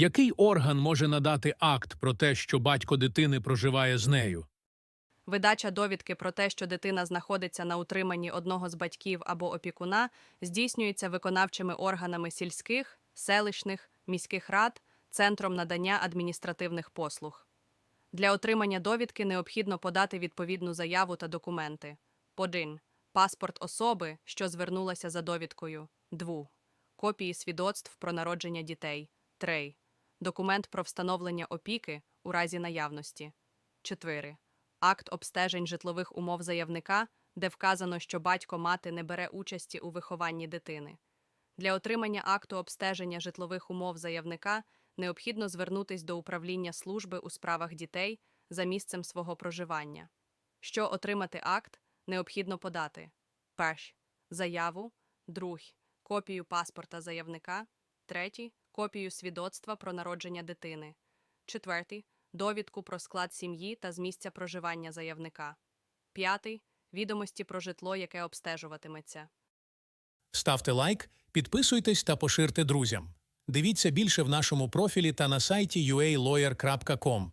Який орган може надати акт про те, що батько дитини проживає з нею? Видача довідки про те, що дитина знаходиться на утриманні одного з батьків або опікуна, здійснюється виконавчими органами сільських, селищних, міських рад, центром надання адміністративних послуг. Для отримання довідки необхідно подати відповідну заяву та документи. 1. Паспорт особи, що звернулася за довідкою. 2. Копії свідоцтв про народження дітей. 3. Документ про встановлення опіки у разі наявності. 4. Акт обстежень житлових умов заявника, де вказано, що батько мати не бере участі у вихованні дитини. Для отримання акту обстеження житлових умов заявника необхідно звернутись до управління служби у справах дітей за місцем свого проживання. Що отримати акт, необхідно подати: перш заяву, друг копію паспорта заявника, третій копію свідоцтва про народження дитини, четвертий довідку про склад сім'ї та з місця проживання заявника, п'ятий відомості про житло, яке обстежуватиметься. Ставте лайк, підписуйтесь та поширте друзям. Дивіться більше в нашому профілі та на сайті ualawyer.com.